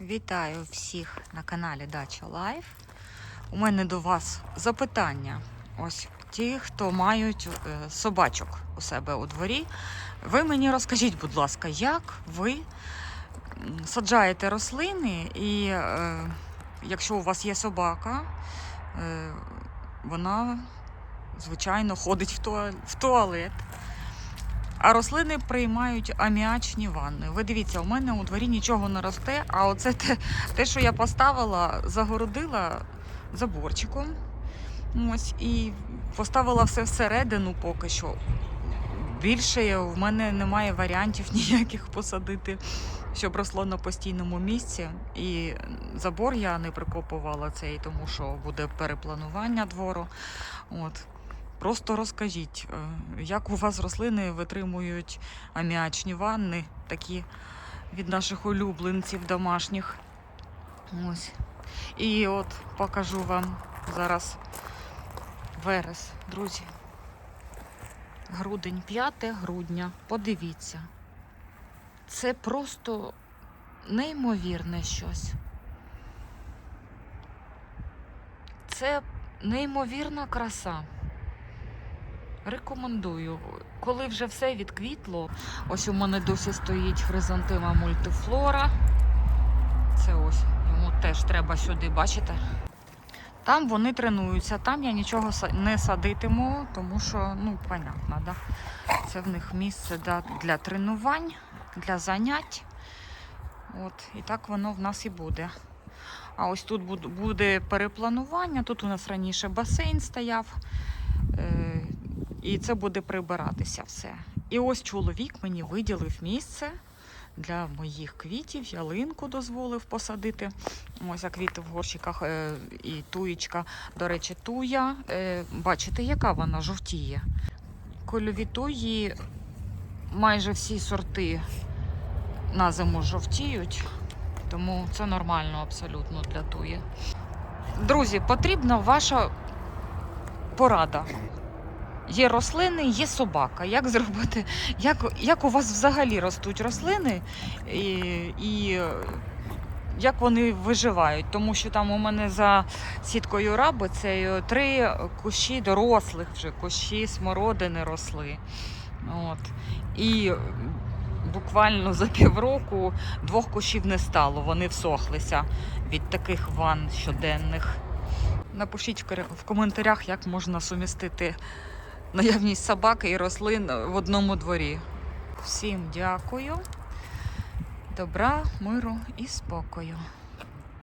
Вітаю всіх на каналі Дача Лайф. У мене до вас запитання. Ось ті, хто мають е, собачок у себе у дворі. Ви мені розкажіть, будь ласка, як ви саджаєте рослини, і е, якщо у вас є собака, е, вона, звичайно, ходить в туа- в туалет. А рослини приймають аміачні ванни. Ви дивіться, у мене у дворі нічого не росте, а оце те, те що я поставила, загородила заборчиком. Ось, і поставила все всередину поки що. Більше в мене немає варіантів ніяких посадити, щоб росло на постійному місці. І забор я не прикопувала цей, тому що буде перепланування двору. От. Просто розкажіть, е, як у вас рослини витримують аміачні ванни, такі від наших улюбленців домашніх. Ось. І от покажу вам зараз верес, друзі. Грудень, 5 грудня. Подивіться. Це просто неймовірне щось. Це неймовірна краса. Рекомендую. Коли вже все відквітло, ось у мене досі стоїть хризантема мультифлора. Це ось, йому теж треба сюди, бачите? Там вони тренуються, там я нічого не садитиму, тому що, ну, понятно, да? це в них місце да, для тренувань, для занять. От, і так воно в нас і буде. А ось тут буде перепланування. Тут у нас раніше басейн стояв. І це буде прибиратися все. І ось чоловік мені виділив місце для моїх квітів, ялинку дозволив посадити. Ось квіти в горщиках е, і туєчка. До речі, туя. Е, бачите, яка вона жовтіє. Кольові туї майже всі сорти на зиму жовтіють, тому це нормально абсолютно для туї. Друзі, потрібна ваша порада. Є рослини, є собака. Як зробити? Як, як у вас взагалі ростуть рослини і, і як вони виживають? Тому що там у мене за сіткою раби це три кущі дорослих вже кущі смородини росли. От. І буквально за півроку двох кущів не стало. Вони всохлися від таких ван щоденних. Напишіть в коментарях, як можна сумістити наявність собаки і рослин в одному дворі. Всім дякую. Добра, миру і спокою.